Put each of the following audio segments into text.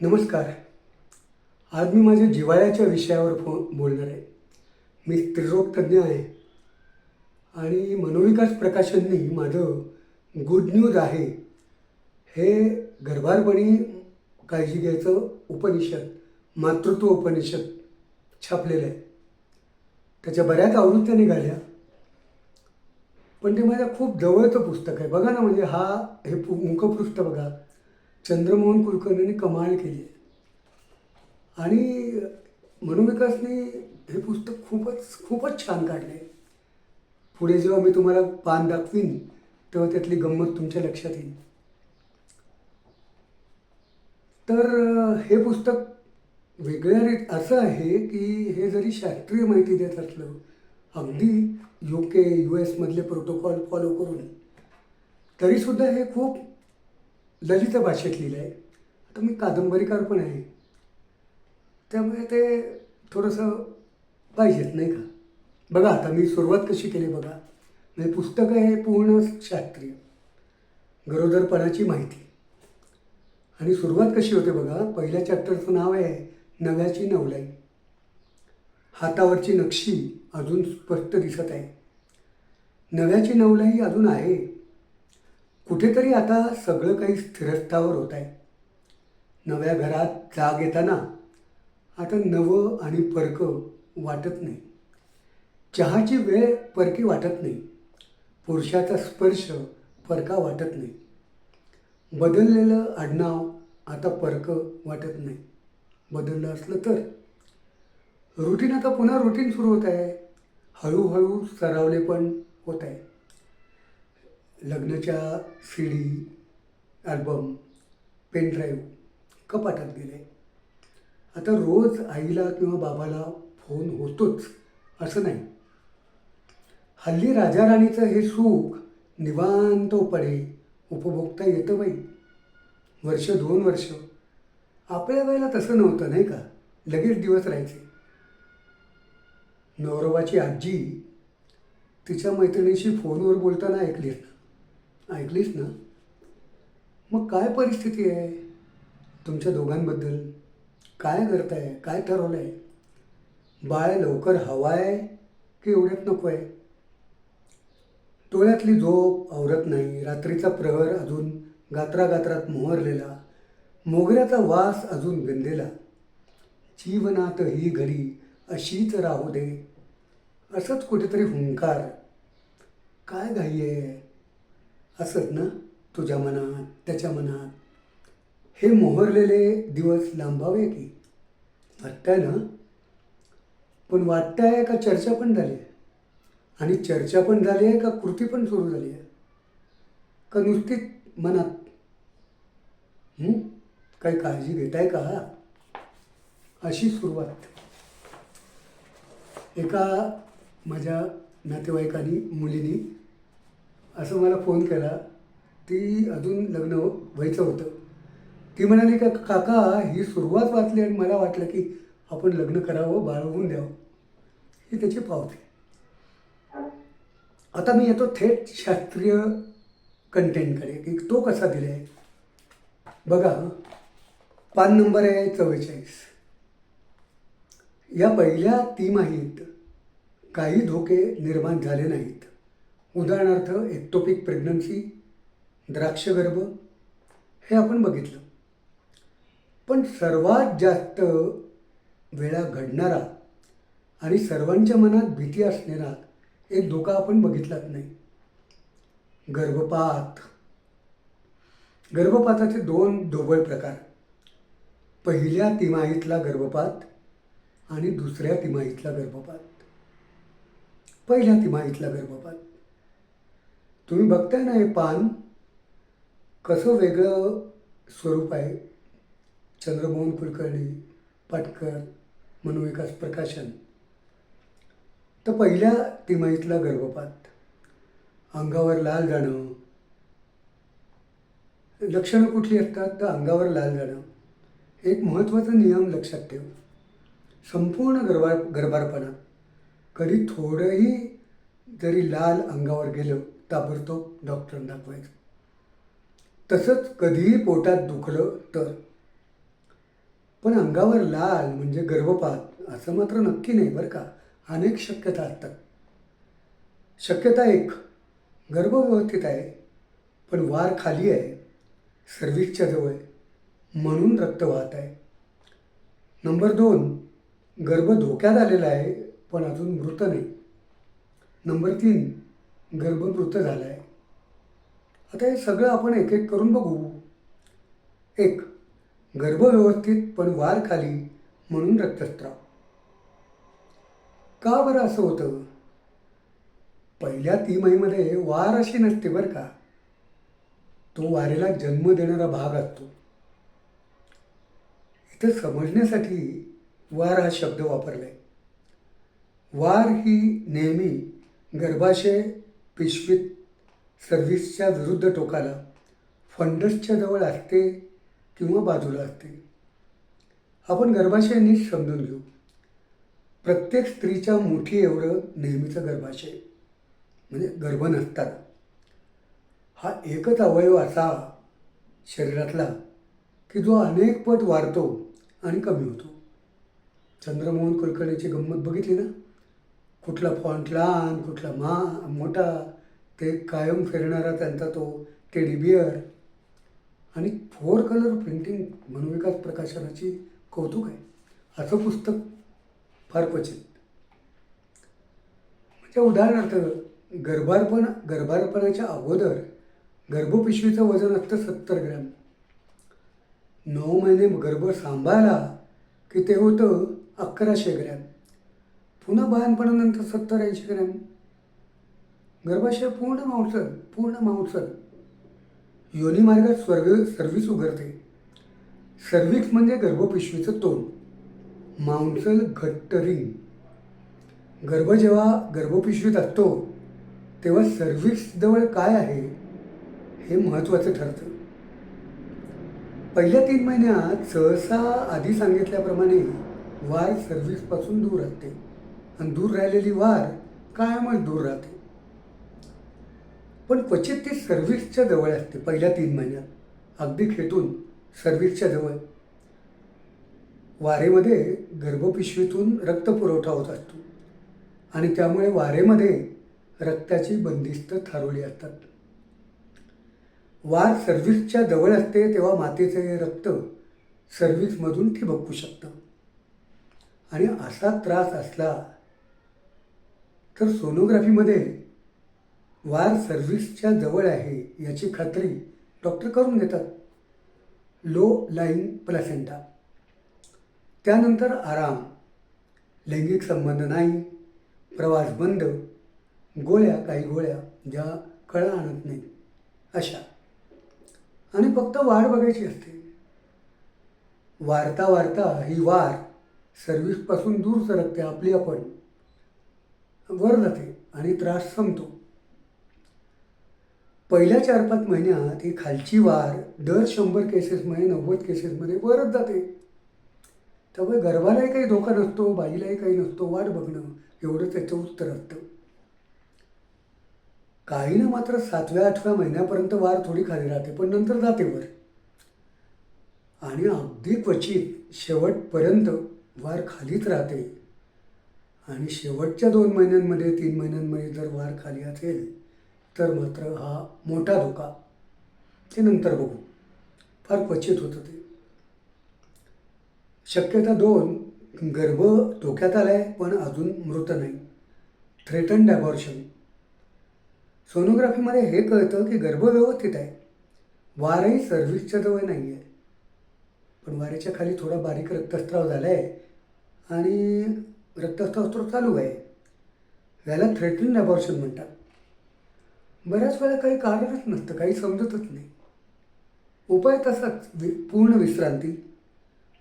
नमस्कार. आज मी माझ्या जिव्हाळ्याच्या विषयावर फो बोलणार आहे. मी स्त्रीरोग तज्ज्ञ आहे. आणि मनोविकास प्रकाशननी माझं गुड न्यूज आहे. हे गर्भारपणी काळजी घ्यायचं उपनिषद मातृत्व उपनिषद छापलेलं आहे. त्याच्या बऱ्याच आवृत्त्या निघाल्या. पण ते माझ्या खूप जवळचं पुस्तक आहे. बघा ना म्हणजे हा हे पु मुखपृष्ठ बघा. चंद्रमोहन कुलकर्णींनी कमाल केली आहे. आणि मनोविकासने हे पुस्तक खूपच खूपच छान काढलं. आहे पुढे जेव्हा मी तुम्हाला पान दाखवीन तेव्हा त्यातली गंमत तुमच्या लक्षात येईल. तर हे पुस्तक वेगळ्या रीत असं आहे की हे जरी शास्त्रीय माहिती देत असलं अगदी यू के यू एसमधले प्रोटोकॉल फॉलो करून तरीसुद्धा हे खूप ललित भाषेत लिहिलं आहे आता मी कादंबरीकार पण आहे. त्यामुळे ते थोडंसं पाहिजेत नाही का? बघा आता मी सुरुवात कशी केली बघा. म्हणजे पुस्तक हे पूर्ण शास्त्रीय. गरोदरपणाची माहिती. आणि सुरुवात कशी होते बघा पहिल्या चॅप्टरचं नाव आहे नव्याची नवलाई. हातावरची नक्षी अजून स्पष्ट दिसत आहे. नव्याची नवलाई अजून आहे. कुठेतरी आता सगळं काही स्थिरस्थावर होत आहे. नव्या घरात जाग येताना आता नवं आणि परकं वाटत नाही. चहाची वेळ परकी वाटत नाही. पुरुषाचा स्पर्श परका वाटत नाही. बदललेलं आडनाव आता परकं वाटत नाही. बदललं असलं तर? रुटीन आता पुन्हा रुटीन सुरू होत आहे. हळूहळू सरावले पण होत आहे. लग्नाच्या सी डी ॲल्बम पेनड्राईव्ह कपाटात गेले. आता रोज आईला किंवा बाबाला फोन होतोच असं नाही. हल्ली राजाराणीचं हे सुख निवांतपणे उपभोगता येतं बाई. वर्ष दोन वर्ष. आपल्या वेळेला तसं नव्हतं नाही का? लगेच दिवस राहायचे. नवरोबाची आजी तिच्या मैत्रिणीशी फोनवर बोलताना ऐकली ऐकलीस ना? मग काय परिस्थिती आहे? तुमच्या दोघांबद्दल काय करताय काय ठरवलं आहे बाळ लवकर हवा आहे की एवढ्यात नको आहे डोळ्यातली झोप आवरत नाही. रात्रीचा प्रहर अजून गात्रागात्रात मोहरलेला. मोगऱ्याचा वास अजून गंधेला जीवनात ही घडी अशीच राहू दे. असंच कुठेतरी हुंकार. काय घाई आहे? असंच ना तुझ्या मनात त्याच्या मनात. हे मोहरलेले दिवस लांबावे की? वाटतंय ना? पण वाटतंय का चर्चा पण झाली आहे? आणि चर्चा पण झाली आहे का कृती पण सुरू झाली आहे? का नुसतीच मनात? काही काळजी घेताय का? अशी सुरुवात. एका माझ्या नातेवाईकांनी मुलीनी असं मला फोन केला. ती अजून लग्न व्हायचं होतं. ती म्हणाली का काका ही सुरुवात वाचली आणि मला वाटलं की आपण लग्न करावं बाळ होऊन द्यावं. ही त्याची पावती. आता मी येतो थेट शास्त्रीय कंटेंटकडे की तो कसा दिला आहे बघा पान नंबर आहे चव्वेचाळीस. या पहिल्या तिमाहीत काही धोके निर्माण झाले नाहीत. उदाहरणार्थ एक्टोपिक प्रेग्नन्सी द्राक्षगर्भ हे आपण बघितलं. पण सर्वात जास्त वेळा घडणारा आणि सर्वांच्या मनात भीती असणारा एक धोका आपण बघितलाच नाही. गर्भपात. गर्भपाताचे दोन ढोबळ प्रकार. पहिल्या तिमाहीतला गर्भपात आणि दुसऱ्या तिमाहीतला गर्भपात. पहिल्या तिमाहीतला गर्भपात. तुम्ही बघताय ना हे पान? कसं वेगळं स्वरूप आहे? चंद्रमोहन कुलकर्णी पाटकर मनोविकास प्रकाशन. तर पहिल्या तिमाहीतला गर्भपात. अंगावर लाल जाणं. लक्षणं कुठली असतात? तर अंगावर लाल जाणं. एक महत्त्वाचा नियम लक्षात ठेव. संपूर्ण गर्भा गर्भारपणा कधी थोडंही जरी लाल अंगावर गेलं ताबडतोब डॉक्टरांना दाखवायचं. तसंच कधीही पोटात दुखलं तर. पण अंगावर लाल म्हणजे गर्भपात असं मात्र नक्की नाही बरं का. अनेक शक्यता असतात. शक्यता एक गर्भ व्यवस्थित आहे पण वार खाली आहे सर्विसच्या जवळ म्हणून रक्त वाहत आहे. नंबर दोन गर्भ धोक्यात आलेला आहे पण अजून मृत नाही. नंबर तीन गर्भवृत्त झालं आहे आता हे सगळं आपण एक एक करून बघू. एक गर्भ व्यवस्थित पण वार खाली म्हणून रक्तस्त्राव. का बरं असं होतं? पहिल्या तिमाहीमध्ये वार अशी नसते बरं का. तो वारेला जन्म देणारा भाग असतो. इथं समजण्यासाठी वार हा शब्द वापरलाय. वार ही नेहमी गर्भाशय पिशवीत सर्व्हिसच्या विरुद्ध टोकाला फंडसच्या जवळ असते किंवा बाजूला असते. आपण गर्भाशय नीट समजून घेऊ. प्रत्येक स्त्रीच्या मुठी एवढं नेहमीचं गर्भाशय म्हणजे गर्भ नसताना. हा एकच अवयव असा शरीरातला की जो अनेक पट वाढतो आणि कमी होतो. चंद्रमोहन कुलकर्णीची गंमत बघितली ना? कुठला फॉन्ट लहान कुठला मा मोठा ते कायम फिरणारा त्यांचा तो टेडी बिअर आणि फोर कलर प्रिंटिंग मनोविकास प्रकाशनाची कौतुक आहे. असं पुस्तक फार क्वचित. म्हणजे उदाहरणार्थ गर्भारपण गर्भारपणाच्या अगोदर गर्भपिशवीचं वजन असतं सत्तर ग्रॅम. नऊ महिने गर्भ सांभाळला की ते होतं अकराशे ग्रॅम. पुन्हा बाळणपणानंतर सत्तर ऐंशी ग्रॅम. गर्भाशय पूर्ण मांसल पूर्ण मांसल योनी मार्गात स्वर्ग सर्व्हिस उघडते. सर्विक्स म्हणजे गर्भपिशवीचं तोंड. मांसल घट्ट रिंग गर्भ जेव्हा गर्भपिशवीत असतो तेव्हा सर्व्हिक्स जवळ काय आहे हे महत्त्वाचं ठरतं. पहिल्या तीन महिन्यात सहसा आधी सांगितल्याप्रमाणे वार सर्व्हिसपासून दूर असते. आणि दूर राहिलेली वार कायमच दूर राहते. पण क्वचित ती सर्व्हिसच्या जवळ असते पहिल्या तीन महिन्यात. अगदी खेटून सर्व्हिसच्या जवळ. वारेमध्ये गर्भपिशवीतून रक्तपुरवठा होत असतो. आणि त्यामुळे वारेमध्ये रक्ताची बंदिस्त थारोळी असतात. वार सर्व्हिसच्या जवळ असते तेव्हा मातेचे रक्त सर्व्हिसमधून ठिबकू शकतं. आणि असा त्रास असला तर सोनोग्राफीमध्ये वार सर्व्हिसच्या जवळ आहे याची खात्री डॉक्टर करून घेतात. Low lying placenta. त्यानंतर आराम. लैंगिक संबंध नाही. प्रवास बंद. गोळ्या काही गोळ्या ज्या कळा आणत नाही. अशा. आणि फक्त वाढ बघायची असते. वारता वारता ही वार सर्व्हिसपासून दूर सरकते आपली आपण. वर जाते आणि त्रास संपतो. पहिल्या चार पाच महिन्यात ही खालची वार दर शंभर केसेसमध्ये नव्वद केसेसमध्ये वरच जाते. त्यामुळे गर्भालाही काही धोका नसतो बाईलाही काही नसतो वाट बघणं एवढं त्याचं उत्तर असतं. काहीनं मात्र सातव्या आठव्या महिन्यापर्यंत वार थोडी खाली राहते पण नंतर जाते वर. आणि अगदी क्वचित शेवटपर्यंत वार खालीच राहते. आणि शेवटच्या दोन महिन्यांमध्ये तीन महिन्यांमध्ये जर वार खाली असेल तर मात्र हा मोठा धोका ते नंतर बघू. फार क्वचित होतं ते. शक्यता दोन गर्भ धोक्यात आला आहे पण अजून मृत नाही. थ्रेटन डॅबॉर्शन सोनोग्राफीमध्ये हे कळतं की गर्भ व्यवस्थित आहे. वारही सर्व्हिसच्या जवळ नाही आहे पण वाऱ्याच्या खाली थोडा बारीक रक्तस्त्राव झाला आहे आणि रक्तस्राव चालू आहे. याला थ्रेटनिंग ॲबॉर्शन म्हणतात. बऱ्याच वेळा काही कारणच नसतं काही समजतच नाही. उपाय तसाच वि पूर्ण विश्रांती.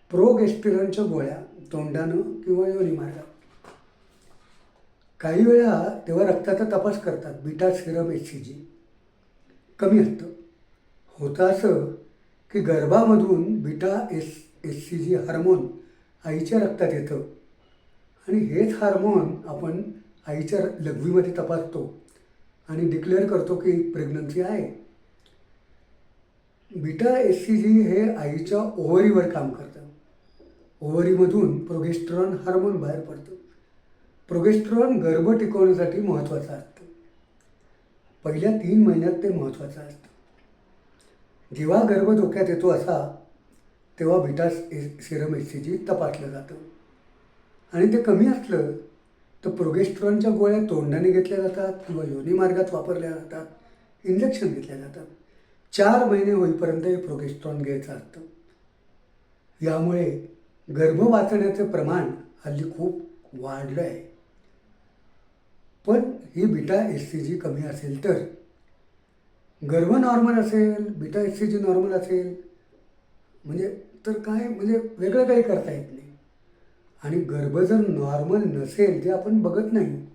प्रोगेस्टिरॉनच्या गोळ्या तोंडानं किंवा योनी मार्गात. काही वेळा तेव्हा रक्ताचा तपास करतात beta serum H C G कमी असतं. होतं असं की गर्भामधून beta S S C G hormone आईच्या रक्तात येतं. आणि हेच हार्मोन आपण आईच्या लघवीमध्ये तपासतो आणि डिक्लेअर करतो की प्रेग्नन्सी आहे. बीटा एस सी जी हे आईच्या ओव्हरीवर काम करतं. ओव्हरीमधून प्रोगेस्ट्रॉन हार्मोन बाहेर पडतं. प्रोगेस्ट्रॉन गर्भ टिकवण्यासाठी महत्त्वाचं असतं. पहिल्या तीन महिन्यात ते महत्त्वाचं असतं. जेव्हा गर्भ धोक्यात येतो असा तेव्हा beta serum S C G तपासलं जातं. आणि ते कमी असलं तर प्रोगेस्ट्रॉनच्या गोळ्या तोंडाने घेतल्या जातात किंवा योनी मार्गात वापरल्या जातात इंजेक्शन घेतल्या जातात. चार महिने होईपर्यंत हे प्रोगेस्ट्रॉन घ्यायचं असतं. यामुळे गर्भ वाचण्याचं प्रमाण हल्ली खूप वाढलं आहे. पण ही बिटा एस सी जी कमी असेल तर? गर्भ नॉर्मल असेल beta S C G normal असेल म्हणजे तर काय म्हणजे वेगळं काही करता येत नाही. आणि गर्भ जर नॉर्मल नसेल जे आपण बघत नाही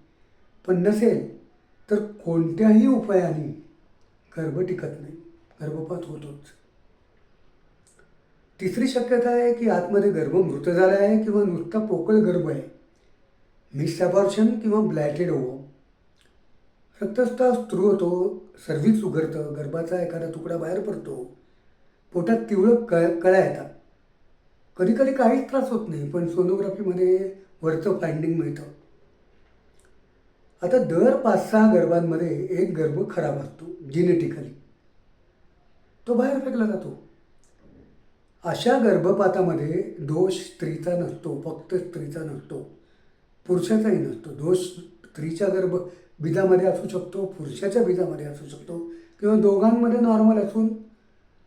पण नसेल तर कोणत्याही उपायाने गर्भ टिकत नाही. गर्भपात होतोच. तिसरी शक्यता आहे की आतमध्ये गर्भ मृत झाला आहे किंवा नुसता पोकळ गर्भ आहे. मिसअबॉर्शन किंवा ब्लॅटेड होवो रक्तस्त्राव सुरू होतो सर्विक्स उघडतं गर्भाचा एखादा तुकडा बाहेर पडतो. पोटात तीव्र कळ कळ्या येतात. कधी कधी काहीच त्रास होत नाही पण सोनोग्राफीमध्ये वरचं फाइंडिंग मिळतं. आता दर पाच सहा गर्भांमध्ये एक गर्भ खराब असतो जिनेटिकली तो बाहेर फेकला जातो. अशा गर्भपातामध्ये दोष स्त्रीचा नसतो फक्त स्त्रीचा नसतो. पुरुषाचाही नसतो. दोष स्त्रीच्या गर्भ बिजामध्ये असू शकतो पुरुषाच्या बिजामध्ये असू शकतो किंवा दोघांमध्ये नॉर्मल असून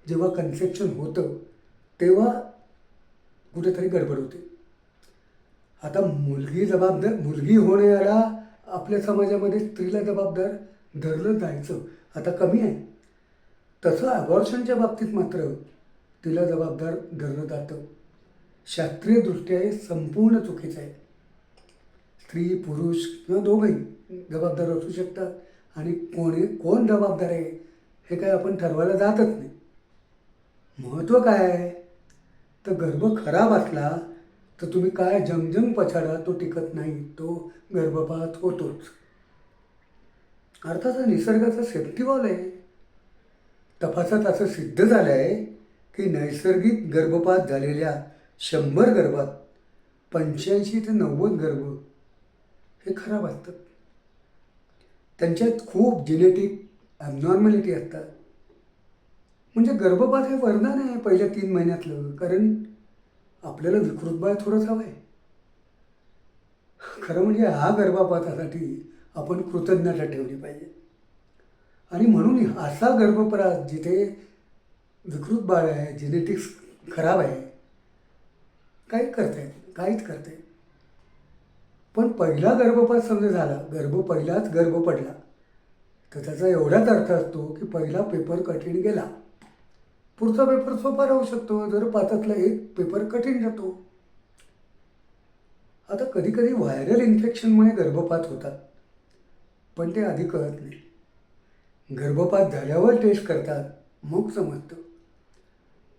जेव्हा कन्सेप्शन होतं तेव्हा कुठेतरी गडबड होते. आता मुलगी जबाबदार मुलगी होण्याला आपल्या समाजामध्ये स्त्रीला जबाबदार धरलं जायचं आता कमी आहे. तसं अबॉर्शनच्या बाबतीत मात्र तिला जबाबदार धरलं जातं. शास्त्रीयदृष्ट्या हे संपूर्ण चुकीचं आहे. स्त्री पुरुष किंवा दोघंही जबाबदार असू शकतात आणि कोणी कोण जबाबदार आहे हे काय आपण ठरवायला जातच नाही. महत्त्व काय आहे? तर गर्भ खराब असला तर तुम्ही काय जमजम पछाडा तो टिकत नाही तो गर्भपात होतोच. अर्थात निसर्गाचा सेफ्टी वॉल आहे. तपासात असं सिद्ध झालं आहे की नैसर्गिक गर्भपात झालेल्या शंभर गर्भात पंच्याऐंशी ते नव्वद गर्भ हे खराब असतात. त्यांच्यात खूप जेनेटिक ॲबनॉर्मॅलिटी असतात. म्हणजे गर्भपात हे वरदान आहे पहिल्या तीन महिन्यातलं कारण आपल्याला विकृत बाळ थोडंच हवं आहे खरं म्हणजे हा गर्भपातासाठी आपण कृतज्ञता ठेवली पाहिजे. आणि म्हणून असा गर्भपात जिथे विकृत बाळ आहे जेनेटिक्स खराब आहे काही करता काहीच करता पण पहिला गर्भपात समजा झाला गर्भ पहिलाच गर्भ पडला तर त्याचा एवढाच अर्थ असतो की पहिला पेपर कठीण गेला. पुढचा पेपर सोपा राहू शकतो जर पाचातला एक पेपर कठीण जातो आता कधी कधी व्हायरल इन्फेक्शनमुळे गर्भपात होतात. पण ते आधी कळत नाही. गर्भपात झाल्यावर टेस्ट करतात मग समजतं.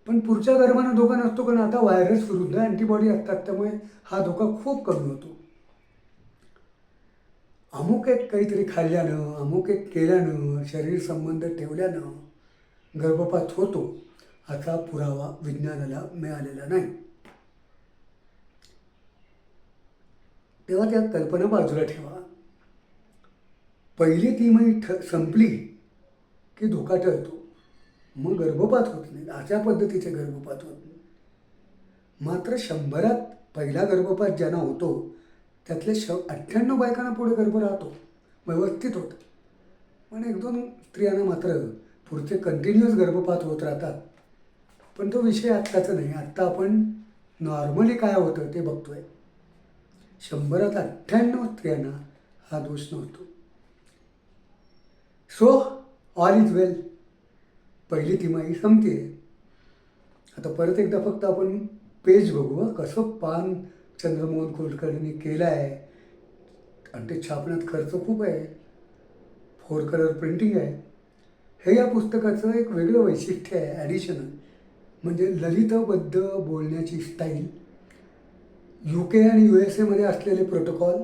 पण पुढच्या गर्भानं धोका नसतो कारण आता व्हायरस विरुद्ध अँटीबॉडी असतात त्यामुळे हा धोका खूप कमी होतो. अमुक एक काहीतरी खाल्ल्यानं अमुक एक केल्यानं शरीर संबंध ठेवल्यानं गर्भपात होतो. असा पुरावा विज्ञानाला मिळालेला नाही. तेव्हा त्या कल्पना बाजूला ठेवा. पहिली ती मी ठ संपली की धोका टळतो. मग गर्भपात होत नाही अशा पद्धतीचे गर्भपात होत नाही मात्र शंभरात पहिला गर्भपात ज्यांना होतो त्यातले श अठ्ठ्याण्णव बायकांना पुढे गर्भ राहतो व्यवस्थित होतं. पण एक दोन स्त्रियांना मात्र पुढचे कंटिन्युअस गर्भपात होत राहतात. पण तो विषय आत्ताचा नाही. आत्ता आपण नॉर्मली काय होतं ते बघतोय. शंभरात अठ्ठ्याण्णव स्त्रियांना हा दोष नव्हतो. सो ऑल इज वेल पहिली तिमाही संपते. आता परत एकदा फक्त आपण पेज बघू कसं पान चंद्रमोहन कुलकर्णींनी केलं आहे आणि ते छापण्यात खर्च खूप आहे. फोर कलर प्रिंटिंग आहे. हे या पुस्तकाचं एक वेगळं वैशिष्ट्य आहे ॲडिशनल म्हणजे ललितबद्ध बोलण्याची स्टाईल यू के आणि यू एस एमध्ये असलेले प्रोटोकॉल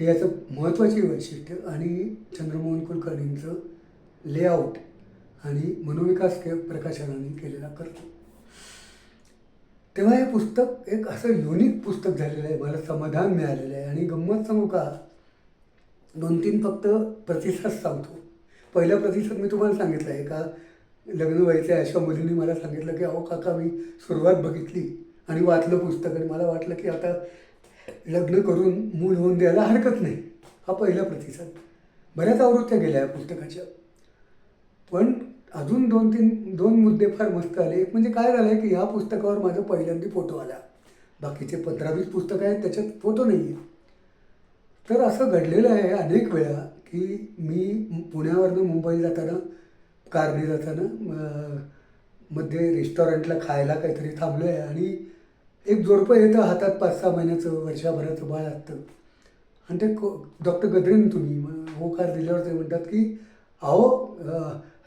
हे याचं महत्त्वाची वैशिष्ट्य आणि चंद्रमोहन कुलकर्णींचं लेआउट आणि मनोविकास के प्रकाशनाने केलेला करतो तेव्हा हे पुस्तक एक असं युनिक पुस्तक झालेलं आहे. मला समाधान मिळालेलं आहे. आणि गंमत सांगू का? दोन तीन फक्त प्रतिसाद सांगतो. पहिला प्रतिसाद मी तुम्हाला सांगितला आहे का? लग्न व्हायचं आहे अशा मुलींनी मला सांगितलं की अहो काका मी सुरुवात बघितली आणि वाचलं पुस्तक आणि मला वाटलं की आता लग्न करून मूल होऊन द्यायला हरकत नाही. हा पहिला प्रतिसाद. बऱ्याच आवृत्त्या गेल्या या पुस्तकाच्या. पण अजून दोन तीन दोन मुद्दे फार मस्त आले. एक म्हणजे काय झालं आहे की ह्या पुस्तकावर माझा पहिल्यांदा फोटो आला. बाकीचे पंधरा वीस पुस्तकं आहेत त्याच्यात फोटो नाही आहे तर असं घडलेलं आहे अनेक वेळा की मी पुण्यावरनं मुंबई जाताना कारने जाताना मध्ये रेस्टॉरंटला खायला काहीतरी थांबलो आहे आणि एक जोडपं येतं हातात पाच सहा महिन्याचं वर्षाभराचं बाळ असतं. आणि ते को डॉक्टर गद्रेन तुम्ही मग होकार दिल्यावर ते म्हणतात की अहो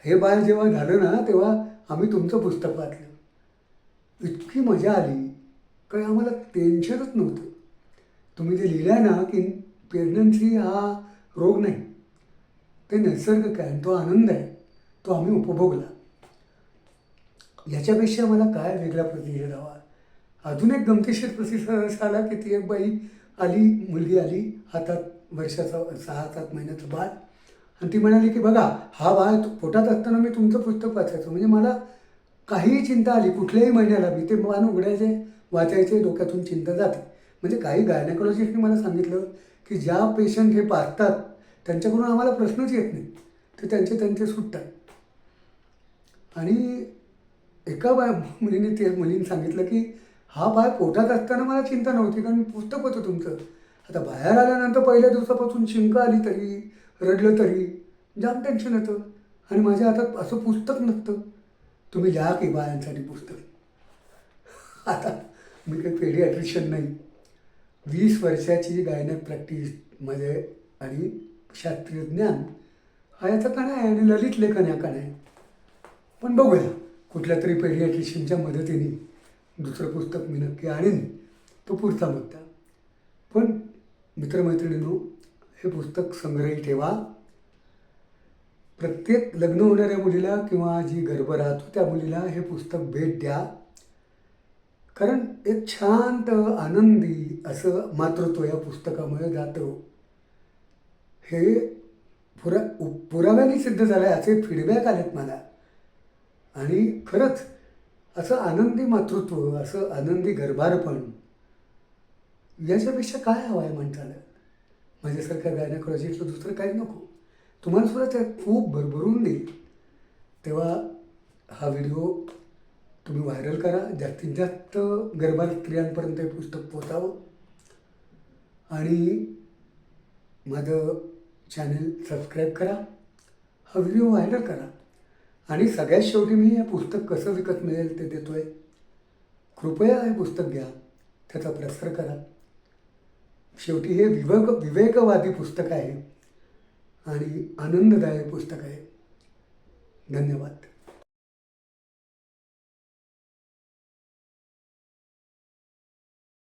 हे बाळ जेव्हा झालं ना तेव्हा आम्ही तुमचं पुस्तक वाचलं. इतकी मजा आली काही आम्हाला टेन्शनच नव्हतं. तुम्ही जे लिहिलं आहे ना की प्रेग्नन्सी हा रोग नाही ते नैसर्गिक आहे आणि तो आनंद आहे. तो आम्ही उपभोगला. याच्यापेक्षा मला काय वेगळा प्रतिसाद हवा? अजून एक गमतीशीर प्रतिसाद असा आला की ती एक बाई आली मुलगी आली हातात वर्षाचा सहा सात महिन्याचं बाळ. आणि ती म्हणाली की बघा हा बाळ पोटात असताना मी तुमचं पुस्तक वाचायचो. म्हणजे मला काहीही चिंता आली कुठल्याही महिन्याला मी ते मान उघडायचे वाचायचे डोक्यातून चिंता जाते. म्हणजे काही गायनेकॉलॉजिस्टने मला सांगितलं की ज्या पेशंट हे पाहतात त्यांच्याकडून आम्हाला प्रश्नच येत नाही ते त्यांचे त्यांचे सुटतात. आणि एका बाय मुलीने ते मुलीने सांगितलं की हा बाळ पोटात असताना मला चिंता नव्हती कारण पुस्तक होतं तुमचं. आता बाहेर आल्यानंतर पहिल्या दिवसापासून शिंक आली तरी रडलं तरी जाम टेन्शन येतं आणि माझ्या हातात असं पुस्तक नसतं. तुम्ही लिहा की बायांसाठी पुस्तक. आता मी काही पेढी पेडियाट्रिशियन नाही. वीस वर्षाची गायनक प्रॅक्टिसमध्ये आणि शास्त्रीय ज्ञान हा याचा कणा आहे आणि ललित लेखन या कणा आहे. पण बघूया. कुठल्या तरी पेडियाट्रिशियनच्या मदतीने दुसरं पुस्तक मी नक्की आणीन. तो पुढचा मुद्दा. पण मित्रमैत्रिणींनो हे पुस्तक संग्रही ठेवा. प्रत्येक लग्न होणाऱ्या मुलीला किंवा जी गर्भ राहतो त्या मुलीला हे पुस्तक भेट द्या. कारण एक शांत आनंदी असं मातृत्व या पुस्तकामुळे जातं. हे पुरा पुराव्याने सिद्ध झालं आहे असे फीडबॅक आलेत मला. आणि खरंच असं आनंदी मातृत्व असं आनंदी गर्भारपण याच्यापेक्षा काय हवं आहे माणसाला माझ्यासारख्या गायनाकॉलॉजिस्टला दुसरं काही नको. तुम्हाला सुद्धा त्यात खूप भरभरून देईल. तेव्हा हा व्हिडिओ तुम्ही व्हायरल करा. जास्तीत जास्त गर्भार स्त्रियांपर्यंत हे पुस्तक पोचावं आणि माझं चॅनल सबस्क्राईब करा. हा व्हिडिओ व्हायरल करा. आणि सगळ्यात शेवटी मी हे पुस्तक कसं विकत मिळेल ते देतो आहे कृपया हे पुस्तक घ्या त्याचा प्रसार करा. शेवटी हे विवेक विवेकवादी पुस्तक आहे आणि आनंददायक पुस्तक आहे. धन्यवाद.